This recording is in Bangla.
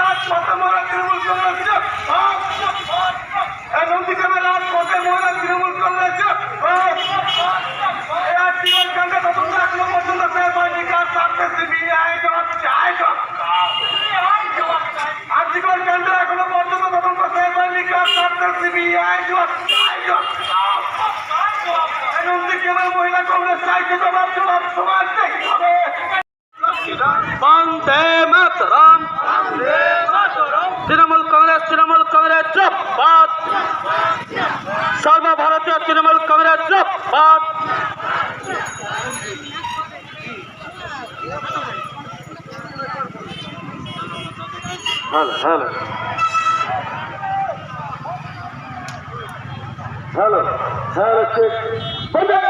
রাজপথে মরা তৃণমূল কংগ্রেসকে এই নন্দীগ্রামের রাজপথে মরা তৃণমূল এই আর্থিকর কেন্দ্রে এখনও পর্যন্ত তদন্ত হয়নি কার সাথে? সিবিআই জবাব চাই জবাব নন্দীগ্রামের মহিলা কংগ্রেস চাইছে জবাব জবাব সমাজ দেখতে হবে। বন্দে মাতরম। তৃণমূল কংগ্রেস তৃণমূল কংগ্রেস সর্বভারতীয় Trinamool Congress চুপবাদ hello hello hello. Hello check বন্ধে